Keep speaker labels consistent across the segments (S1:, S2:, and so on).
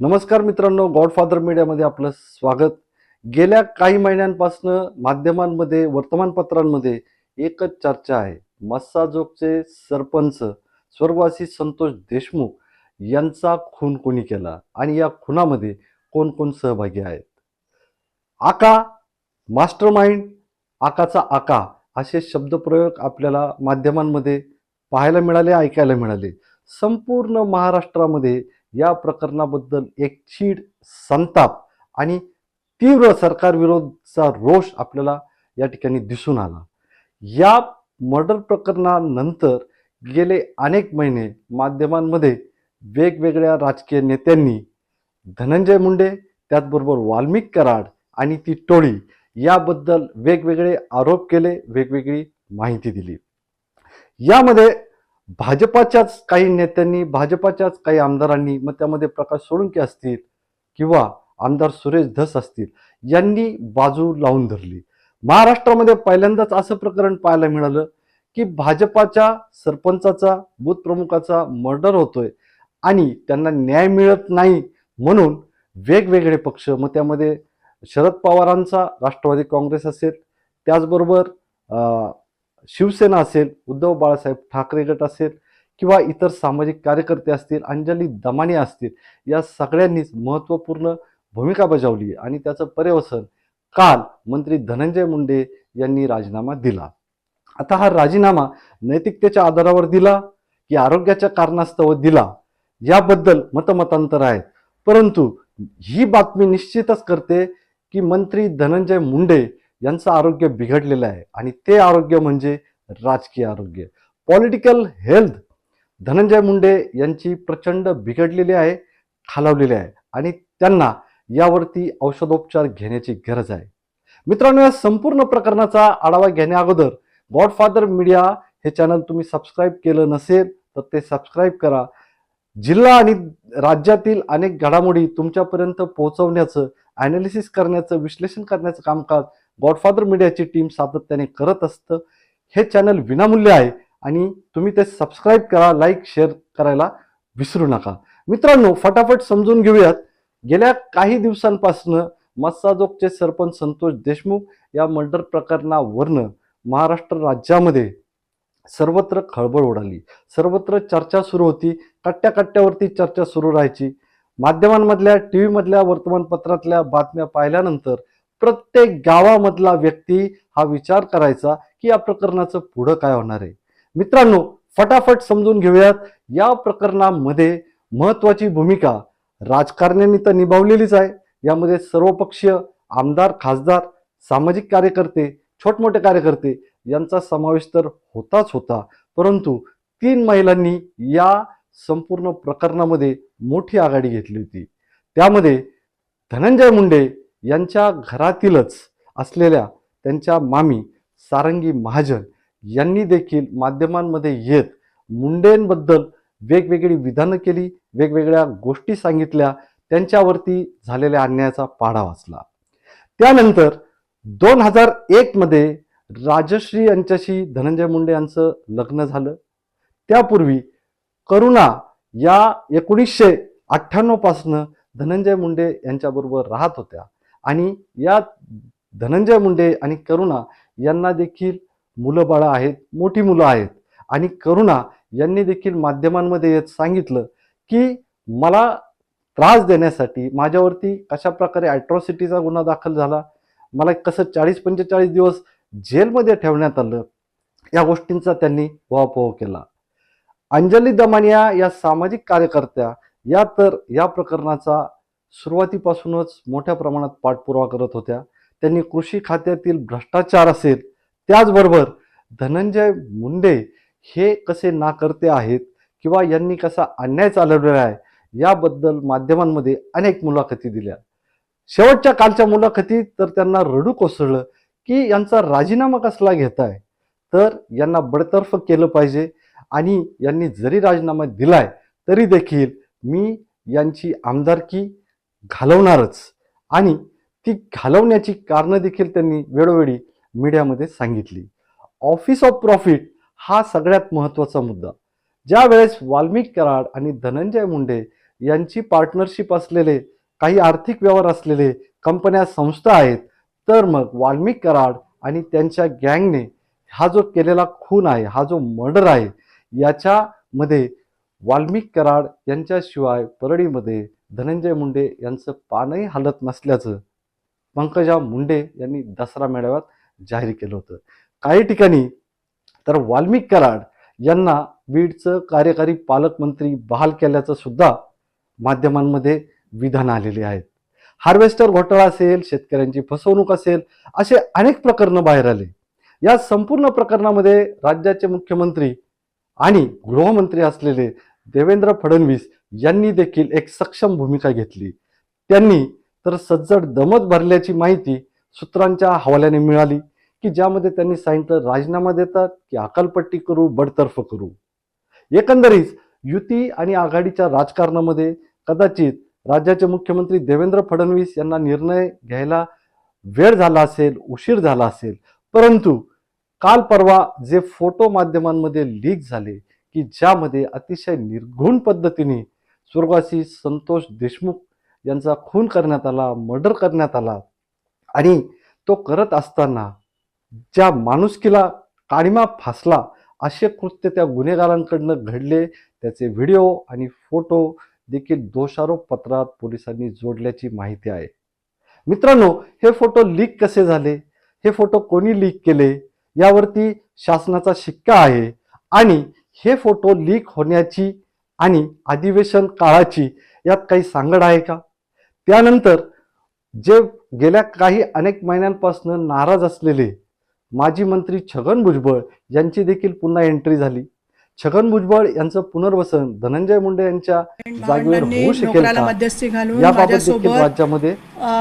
S1: नमस्कार मित्रांनो गॉडफादर मीडियामध्ये आपलं स्वागत. गेल्या काही महिन्यांपासून माध्यमांमध्ये वर्तमानपत्रांमध्ये एकच चर्चा आहे. मस्साजोगचे सरपंच स्वर्गवासी संतोष देशमुख यांचा खून कोणी केला आणि या खुनामध्ये कोण कोण सहभागी आहेत? आका मास्टर माइंड आकाचा आका असे शब्दप्रयोग आपल्याला माध्यमांमध्ये पाहायला मिळाले ऐकायला मिळाले. संपूर्ण महाराष्ट्रामध्ये या प्रकरणाबद्दल एक चीड संताप आणि तीव्र सरकारविरोधचा रोष आपल्याला या ठिकाणी दिसून आला. या मर्डर प्रकरणानंतर गेले अनेक महिने माध्यमांमध्ये वेगवेगळ्या राजकीय नेत्यांनी धनंजय मुंडे त्याचबरोबर वाल्मिक कराड आणि ती टोळी याबद्दल वेगवेगळे आरोप केले वेगवेगळी माहिती दिली. यामध्ये भाजपाच्याच काही नेत्यांनी भाजपाच्याच काही आमदारांनी मग त्यामध्ये प्रकाश सोळंके असतील किंवा आमदार सुरेश धस असतील यांनी बाजू लावून धरली. महाराष्ट्रामध्ये पहिल्यांदाच असं प्रकरण पाहायला मिळालं की भाजपाच्या सरपंचाचा बूथ प्रमुखाचा मर्डर होतोय आणि त्यांना न्याय मिळत नाही म्हणून वेगवेगळे पक्ष मग त्यामध्ये शरद पवारांचा राष्ट्रवादी काँग्रेस असेल त्याचबरोबर शिवसेना असेल उद्धव बाळासाहेब ठाकरे गट असेल किंवा इतर सामाजिक कार्यकर्ते असतील अंजली दमाने असतील या सगळ्यांनीच महत्त्वपूर्ण भूमिका बजावली आणि त्याचं पर्यवसन काल मंत्री धनंजय मुंडे यांनी राजीनामा दिला. आता हा राजीनामा नैतिकतेच्या आधारावर दिला की आरोग्याच्या कारणास्तव दिला? याबद्दल मतमतांतर आहेत परंतु ही बातमी निश्चितच करते की मंत्री धनंजय मुंडे यांचं आरोग्य बिघडलेलं आहे. आणि ते आरोग्य म्हणजे राजकीय आरोग्य. पॉलिटिकल हेल्थ धनंजय मुंडे यांची प्रचंड बिघडलेली आहे खालावलेली आहे. आणि त्यांना यावरती औषधोपचार घेण्याची गरज आहे. मित्रांनो या संपूर्ण प्रकरणाचा आढावा घेण्या अगोदर गॉडफादर मीडिया हे चॅनल तुम्ही सबस्क्राईब केलं नसेल तर ते सबस्क्राईब करा. जिल्हा आणि राज्यातील अनेक घडामोडी तुमच्यापर्यंत पोहोचवण्याचं ॲनालिसिस करण्याचं विश्लेषण करण्याचं कामकाज गॉडफादर मीडियाची टीम सातत्याने करत असतं. हे चॅनल विनामूल्य आहे आणि तुम्ही ते सबस्क्राईब करा लाईक शेअर करायला विसरू नका. मित्रांनो फटाफट समजून घेऊयात. गेल्या काही दिवसांपासून मस्साजोगचे सरपंच संतोष देशमुख या मर्डर प्रकरणावरनं महाराष्ट्र राज्यामध्ये सर्वत्र खळबळ उडाली. सर्वत्र चर्चा सुरू होती. कट्ट्या कट्ट्यावरती चर्चा सुरू राहायची. माध्यमांमधल्या टी व्हीमधल्या वर्तमानपत्रातल्या बातम्या पाहिल्यानंतर प्रत्येक गावामधला व्यक्ती हा विचार करायचा की या प्रकरणाचं पुढं काय होणार आहे. मित्रांनो फटाफट समजून घेऊयात या प्रकरणामध्ये महत्वाची भूमिका राजकारण्यांनी तर निभावलेलीच आहे. यामध्ये सर्वपक्षीय आमदार खासदार सामाजिक कार्यकर्ते छोटमोठे कार्यकर्ते यांचा समावेश तर होताच होता. परंतु तीन महिलांनी या संपूर्ण प्रकरणामध्ये मोठी आघाडी घेतली होती. त्यामध्ये धनंजय मुंडे यांच्या घरातीलच असलेल्या त्यांच्या मामी सारंगी महाजन यांनी देखील माध्यमांमध्ये येत मुंडेंबद्दल वेगवेगळी विधानं केली वेगवेगळ्या गोष्टी सांगितल्या त्यांच्यावरती झालेल्या अन्यायाचा पाढा वाचला. त्यानंतर दोन हजार एकमध्ये राजश्री यांच्याशी धनंजय मुंडे यांचं लग्न झालं. त्यापूर्वी करुणा या एकोणीसशे अठ्ठ्याण्णवपासनं धनंजय मुंडे यांच्याबरोबर राहत होत्या. आणि या धनंजय मुंडे आणि करुणा यांना देखील मुलं बाळं आहेत मोठी मुलं आहेत. आणि करुणा यांनी देखील माध्यमांमध्ये येत सांगितलं की मला त्रास देण्यासाठी माझ्यावरती कशा प्रकारे अॅट्रॉसिटीचा गुन्हा दाखल झाला मला कसं चाळीस पंचेचाळीस दिवस जेलमध्ये ठेवण्यात आलं या गोष्टींचा त्यांनी उहापोह केला. अंजली दमानिया या सामाजिक कार्यकर्त्या या तर या प्रकरणाचा सुरुवातीपासूनच मोठ्या प्रमाणात पाठपुरावा करत होत्या. त्यांनी कृषी खात्यातील भ्रष्टाचार असेल त्याचबरोबर धनंजय मुंडे हे कसे नाकर्ते आहेत किंवा यांनी कसा अन्याय चालवलेला आहे याबद्दल माध्यमांमध्ये अनेक मुलाखती दिल्या. शेवटच्या कालच्या मुलाखतीत तर त्यांना रडू कोसळलं की यांचा राजीनामा कसला घेताय? तर यांना बडतर्फ केलं पाहिजे आणि यांनी जरी राजीनामा दिलाय तरी देखील मी यांची आमदारकी घालवणारच. आणि ती घालवण्याची कारणं देखील त्यांनी वेळोवेळी मीडियामध्ये सांगितली. ऑफिस ऑफ प्रॉफिट हा सगळ्यात महत्त्वाचा मुद्दा. ज्या वेळेस वाल्मिक कराड आणि धनंजय मुंडे यांची पार्टनरशिप असलेले काही आर्थिक व्यवहार असलेले कंपन्या संस्था आहेत तर मग वाल्मिक कराड आणि त्यांच्या गँगने हा जो केलेला खून आहे हा जो मर्डर आहे याच्यामध्ये वाल्मिक कराड यांच्याशिवाय परळीमध्ये धनंजय मुंडे यांचं पानही हलत नसल्याचं पंकजा मुंडे यांनी दसरा मेळाव्यात जाहीर केलं होतं. काही ठिकाणी तर वाल्मिक कराड यांना बीडचं कार्यकारी पालकमंत्री बहाल केल्याचं सुद्धा माध्यमांमध्ये विधान आलेले आहेत. हार्वेस्टर घोटाळा असेल शेतकऱ्यांची फसवणूक असेल असे अनेक प्रकरणं बाहेर आले. या संपूर्ण प्रकरणामध्ये राज्याचे मुख्यमंत्री आणि गृहमंत्री असलेले देवेंद्र फडणवीस यांनी देखील एक सक्षम भूमिका घेतली. त्यांनी तर सज्जड दमत भरल्याची माहिती सूत्रांच्या हवाल्याने मिळाली की ज्यामध्ये त्यांनी सांगितलं राजीनामा देतात की अकालपट्टी करू बडतर्फ करू. एकंदरीत युती आणि आघाडीच्या राजकारणामध्ये कदाचित राज्याचे मुख्यमंत्री देवेंद्र फडणवीस यांना निर्णय घ्यायला वेळ झाला असेल उशीर झाला असेल परंतु काल परवा जे फोटो माध्यमांमध्ये लीक झाले की ज्यामध्ये अतिशय निर्घुण पद्धतीने स्वर्गवासी संतोष देशमुख यांचा खून करण्यात आला मर्डर करण्यात आला आणि तो करत असताना ज्या माणुसकीला काळीमा फासला असे कृत्य त्या गुन्हेगारांकडनं घडले. त्याचे व्हिडिओ आणि फोटो देखील दोषारोप पत्रात पोलिसांनी जोडल्याची माहिती आहे. मित्रांनो हे फोटो लीक कसे झाले? हे फोटो कोणी लीक केले? यावरती शासनाचा शिक्का आहे आणि हे फोटो लीक होण्याची आणि अधिवेशन काळाची यात काही सांगड आहे का? त्यानंतर जे गेल्या काही अनेक महिन्यांपासून नाराज असलेले माजी मंत्री छगन भुजबळ यांची देखील पुन्हा एंट्री झाली. छगन भुजबळ यांचं पुनर्वसन धनंजय मुंडे यांच्या जागेवर होऊ शकेल
S2: मध्यस्थी घालून
S1: राज्यामध्ये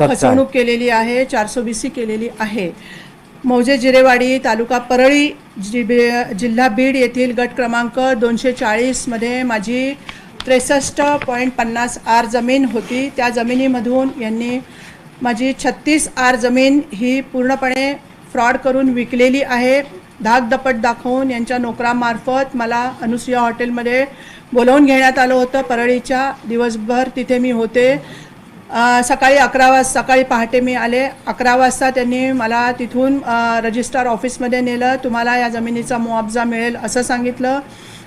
S2: फसवणूक केलेली आहे चारसो बीसी केलेली आहे. मौजे जिरेवाडी तालुका परळी जि जिल्हा बीड येथील गट क्रमांक दोनशे चाळीसमध्ये माझी त्रेसष्ट पॉईंट पन्नास आर जमीन होती. त्या जमिनीमधून यांनी माझी छत्तीस आर जमीन ही पूर्णपणे फ्रॉड करून विकलेली आहे. धाकधपट दाखवून यांच्या नोकरामार्फत मला अनुसुया हॉटेलमध्ये बोलावून घेण्यात आलं होतं. परळीच्या दिवसभर तिथे मी होते. सकाळी अकरा वाज सकाळी पहाटे मी आले. अकरा वाजता त्यांनी मला तिथून अ, रजिस्ट्रार ऑफिसमध्ये नेलं. तुम्हाला या जमिनीचा मुआवजा मिळेल असं सांगितलं.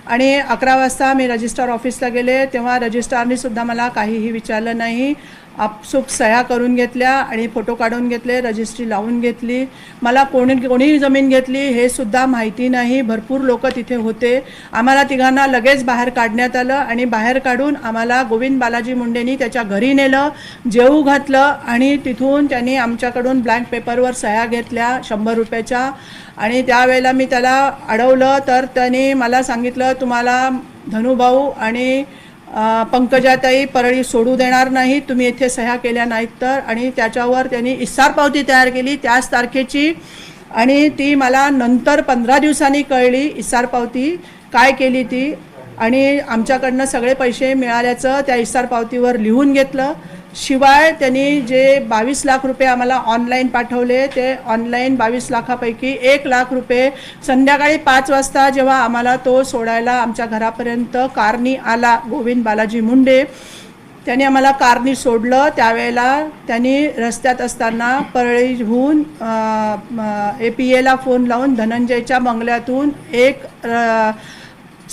S2: आणि अकरा वाजता मी रजिस्ट्रार ऑफिसला गेले. तेव्हा रजिस्ट्रारनीसुद्धा मला काहीही विचारलं नाही. आपसूक सह्या करून घेतल्या आणि फोटो काढून घेतले रजिस्ट्री लावून घेतली. मला कोणी कोणी जमीन घेतली हे सुद्धा माहिती नाही. भरपूर लोक तिथे होते. आम्हाला तिघांना लगेच बाहेर काढण्यात आलं आणि बाहेर काढून आम्हाला गोविंद बालाजी मुंडेंनी त्याच्या घरी नेलं जेवू घातलं आणि तिथून त्यांनी आमच्याकडून ब्लँक पेपरवर सह्या घेतल्या शंभर रुपयाच्या. आणि त्यावेळेला मी त्याला अडवलं तर त्याने मला सांगितलं तुम्हाला धनुभाऊ आणि पंकजाताई परळी सोडू देणार नाही तुम्ही इथे सह्या केल्या नाहीत तर. आणि त्याच्यावर त्यांनी इसार पावती तयार केली त्याच तारखेची. आणि ती मला नंतर पंधरा दिवसांनी कळली इसार पावती काय केली ती. आणि आमच्याकडनं सगळे पैसे मिळाल्याचं त्या इसार पावतीवर लिहून घेतलं. शिवाय त्यांनी जे बावीस लाख रुपये आम्हाला ऑनलाईन पाठवले ते ऑनलाईन बावीस लाखापैकी एक लाख रुपये संध्याकाळी पाच वाजता जेव्हा आम्हाला तो सोडायला आमच्या घरापर्यंत कारनी आला गोविंद बालाजी मुंडे. त्यांनी आम्हाला कारनी सोडलं. त्यावेळेला त्यांनी रस्त्यात असताना परळीहून ए पी एला फोन लावून धनंजयच्या बंगल्यातून एक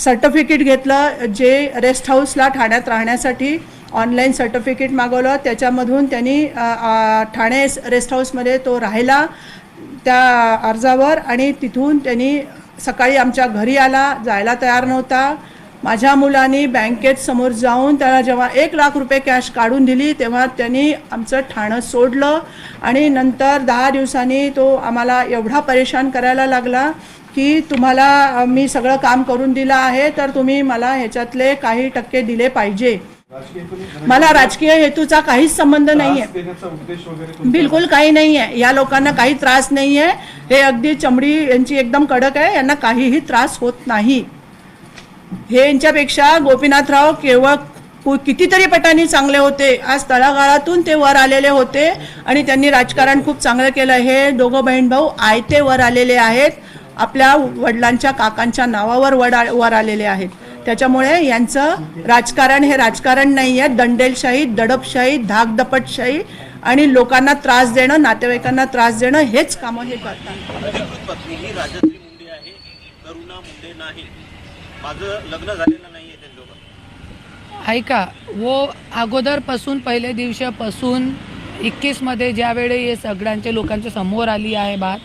S2: सर्टिफिकेट घेतलं जे रेस्ट हाऊसला ठाण्यात राहण्यासाठी. ऑनलाईन सर्टिफिकेट मागवलं. त्याच्यामधून त्यांनी ठाणे रेस्ट हाऊसमध्ये तो राहिला त्या अर्जावर आणि तिथून त्यांनी सकाळी आमच्या घरी आला जायला तयार नव्हता. माझ्या मुलांनी बँकेत समोर जाऊन त्याला जेव्हा एक लाख रुपये कॅश काढून दिली तेव्हा त्यांनी आमचं ठाणं सोडलं आणि नंतर दहा दिवसांनी तो आम्हाला एवढा परेशान करायला लागला की तुम्हाला मी सगळं काम करून दिलं आहे तर तुम्ही मला ह्याच्यातले काही टक्के दिले पाहिजे. मला राजकीय हेतूचा काहीच संबंध नाही आहे
S3: देण्याचा उद्देश वगैरे कोणता?
S2: बिलकुल काही नाही आहे या लोकांना काही त्रास नाही आहे हे अगदी चमडी यांची एकदम कडक आहे. यांना काहीही त्रास होत नाही. हे यांच्यापेक्षा गोपीनाथराव केवळ कु- कितीतरी पटांनी चांगले होते. आज तळागाळातून ते वर आलेले होते आणि त्यांनी राजकारण खूप चांगलं केलं. हे दोघं बहीण भाऊ आयते वर आलेले आहेत. आपल्या वडिलांच्या काकांच्या नावावर वड वर आलेले आहेत. त्याच्यामुळे यांचं राजकारण हे राजकारण नाही आहे. दंडेलशाही दडपशाही धाकदपटशाही आणि लोकांना त्रास देणं नातेवाईकांना त्रास देणं हेच कामं हे करतात.
S3: अधिकृत पत्नी ही राजश्री मुंडे आहे करुणा मुंडे नाही. माझं लग्न झालेलं नाही आहे त्यांच्यासोबत
S4: ऐका वो अगोदरपासून पहिले दिवसापासून एकवीसमध्ये ज्यावेळी हे सगळ्यांच्या लोकांच्या समोर आली आहे बात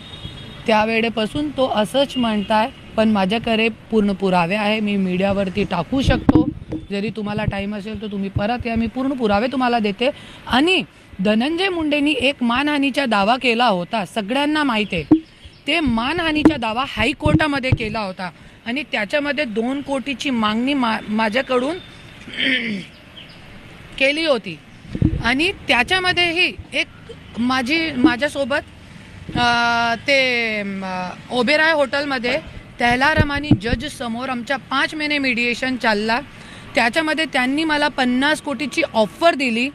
S4: त्यावेळेपासून तो असंच म्हणताय पण माझ्याकडे पूर्ण पुरावे आहे. मी मीडियावरती टाकू शकतो. जरी तुम्हाला टाईम असेल तर तुम्ही परत या. मी पूर्ण पुरावे तुम्हाला देते. आणि धनंजय मुंडेंनी एक मानहानीचा दावा केला होता. सगळ्यांना माहीत आहे. ते मानहानीचा दावा हायकोर्टामध्ये केला होता. आणि त्याच्यामध्ये दोन कोटीची मागणी मा माझ्याकडून केली होती. आणि त्याच्यामध्येही एक माझी माझ्यासोबत ते ओबेराय हॉटेलमध्ये तहलारमानी जज समोर आमच्या पाच महिने मिडिएशन चालला. त्याच्यामध्ये त्यांनी मला पन्नास कोटीची ऑफर दिली.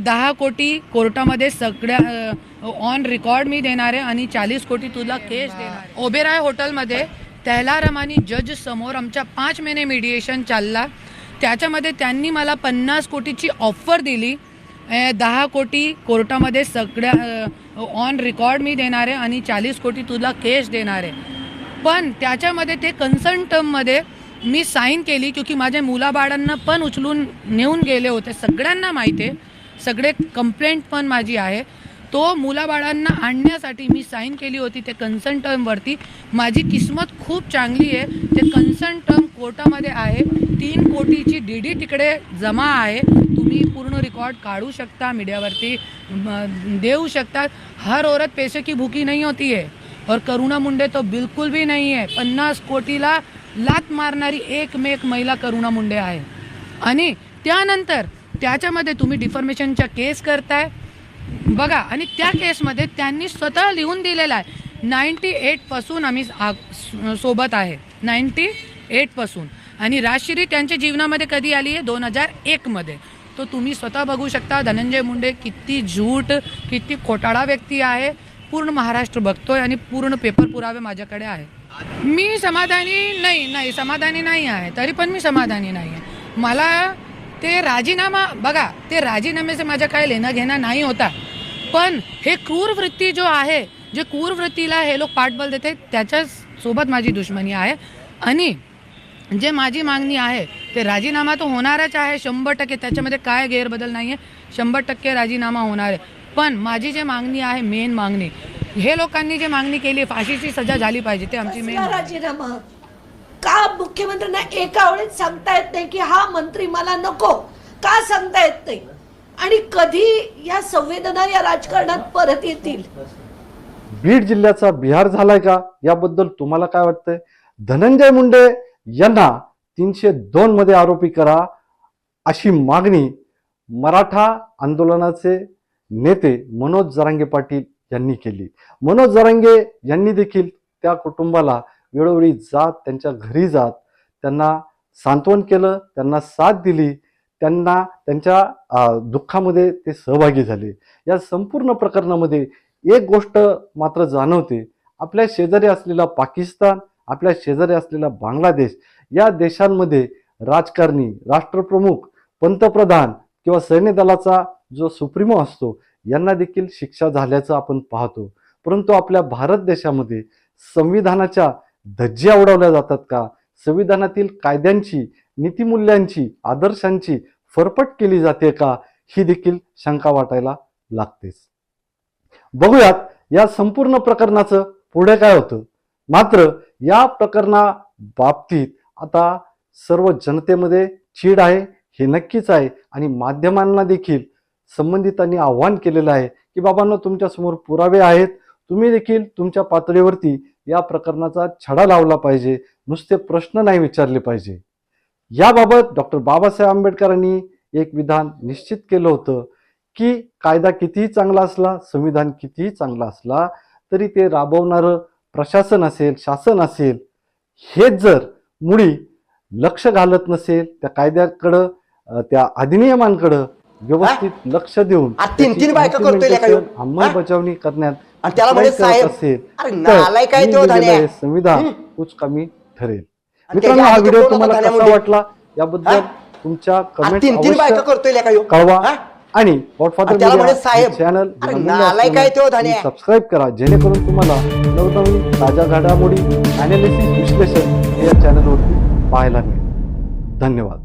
S4: दहा कोटी कोर्टामध्ये सगळ्या ऑन रेकॉर्ड मी देणार आहे आणि चाळीस कोटी तुला केस देणार ओबेराय हॉटेलमध्ये तहलारमानी जज समोर आमच्या पाच महिने मिडिएशन चालला. त्याच्यामध्ये त्यांनी मला पन्नास कोटीची ऑफर दिली. दहा कोटी कोर्टामध्ये सगळ्या ऑन रेकॉर्ड मी देणार आहे आणि चाळीस कोटी तुला केस देणार आहे. पण त्याच्यामध्ये ते कन्सर्न टर्ममध्ये मी साईन केली क्योंकि माझ्या मुलाबाळांना पण उचलून नेऊन गेले होते. सगळ्यांना माहिती आहे. सगळे कंप्लेंट पण माझी आहे. तो मुलाबाळांना आणण्यासाठी मी साईन केली होती ते कन्सर्न टर्मवरती माझी किस्मत खूप चांगली आहे. ते कन्सर्न टर्म कोर्टामध्ये आहे. तीन कोटीची डी डी तिकडे जमा आहे. तुम्ही पूर्ण रेकॉर्ड काढू शकता मीडियावरती देऊ शकता. हर औरत पैसे की भुकी नाही होती आहे और करुणा मुंडे तो बिल्कुल भी नाही आहे पन्नास कोटीला लात मारणारी एकमेक महिला करुणा मुंडे आहे। आणि त्यानंतर त्याच्यामध्ये तुम्ही डिफॉर्मेशनच्या केस करताय। बघा आणि त्या केसमध्ये त्यांनी स्वतः लिहून दिलेला आहे। नाईन्टी एटपासून आम्ही स- सोबत आहे। नाईन्टी एटपासून आणि राजश्री त्यांच्या जीवनामध्ये कधी आली आहे? दोन हजार एकमध्ये तो तुम्ही स्वतः बघू शकता। धनंजय मुंडे किती झूट किती खोटाळा व्यक्ती आहे। पूर्ण महाराष्ट्र बघतोय आणि पूर्ण पेपर पुरावे माझ्याकडे आहे. मी समाधानी नाही नाही समाधानी नाही आहे. तरी पण मी समाधानी नाही आहे. मला ते राजीनामा बघा ते राजीनाम्याचं माझ्या काय लेणं घेणं नाही होता. पण हे क्रूर वृत्ती जो आहे जे क्रूर वृत्तीला हे लोक पाठबळ देते त्याच्यासोबत माझी दुश्मनी आहे. आणि जे माझी मागणी आहे ते राजीनामा तर होणारच आहे शंभर टक्के. त्याच्यामध्ये काय गैरबदल नाही आहे शंभर टक्के राजीनामा होणार आहे. पण माझी जे मागणी आहे मेन मागणी हे लोकांनी जे मागणी केली फाशीची सजा झाली पाहिजे ते आमची मेन
S5: राजीनामा? का मुख्यमंत्र्यांना एका वेळेस सांगता येत नाही की हा मंत्री मला नको? का सांगता येत नाही? आणि कधी या संवेदना या राजकारणात परत येतील?
S1: बीड जिल्ह्याचा बिहार झालाय का? याबद्दल तुम्हाला काय वाटतंय? धनंजय मुंडे यांना तीनशे दोन मध्ये आरोपी करा अशी मागणी मराठा आंदोलनाचे नेते मनोज जरांगे पाटील यांनी केली. मनोज जरांगे यांनी देखील त्या कुटुंबाला वेळोवेळी जात त्यांच्या घरी जात त्यांना सांत्वन केलं त्यांना साथ दिली त्यांना त्यांच्या दुःखामध्ये ते सहभागी झाले. या संपूर्ण प्रकरणामध्ये एक गोष्ट मात्र जाणवते. आपल्या शेजारी असलेला पाकिस्तान आपल्या शेजारी असलेला बांगलादेश या देशांमध्ये राजकारणी राष्ट्रप्रमुख पंतप्रधान किंवा सैन्य दलाचा जो सुप्रीमो असतो यांना देखील शिक्षा झाल्याचं आपण पाहतो. परंतु आपल्या भारत देशामध्ये संविधानाच्या धज्ज्या उडवल्या जातात का? संविधानातील कायद्यांची नीतिमूल्यांची आदर्शांची फरफट केली जाते का? ही देखील शंका वाटायला लागतेच. बघूयात या संपूर्ण प्रकरणाचं पुढे काय होतं. मात्र या प्रकरणा बाबतीत आता सर्व जनतेमध्ये चीड आहे हे नक्कीच आहे. आणि माध्यमांना देखील संबंधितांनी आव्हान केलेलं आहे की बाबांना तुमच्यासमोर पुरावे आहेत. तुम्ही देखील तुमच्या पातळीवरती या प्रकरणाचा छडा लावला पाहिजे. नुसते प्रश्न नाही विचारले पाहिजे. याबाबत डॉक्टर बाबासाहेब आंबेडकरांनी एक विधान निश्चित केलं होतं की कायदा कितीही चांगला असला संविधान कितीही चांगला असला तरी ते राबवणारं प्रशासन असेल शासन असेल हेच जर मुळी लक्ष घालत नसेल त्या कायद्याकडं त्या अधिनियमांकडं व्यवस्थित लक्ष देऊन
S6: आ, तीन- तीन
S1: त्याची
S6: बायका करतोय लेका ह्यो.
S1: implementation, अंमलबजावणी करण्यात
S6: आणि त्याला म्हणे
S1: करत
S6: साहेब,
S1: असेल
S6: अरे
S1: तर
S6: नालाय काय
S1: मी
S6: तो
S1: दिलेलं
S6: धान्या?
S1: हे संविधान
S6: हं?
S1: कुच कमी ठरेल मित्रांनो हा व्हिडिओ
S6: आधी
S1: तुम्हाला कसा वाटला याबद्दल? तुमच्या
S6: आ,
S1: कमेंट
S6: तीन तीन बायका करतोय लेका ह्यो.
S1: कळवा
S6: हा?
S1: आणि गॉडफादर
S6: आणि त्याला म्हणे साहेब.
S1: चॅनल
S6: अरे नालायक आहे तो धान्या.
S1: सबस्क्राईब करा जेणेकरून तुम्हाला नवनवीन ताज्या घडामोडी अनालिसिस विश्लेषण या चॅनलवरती पाहायला मिळेल धन्यवाद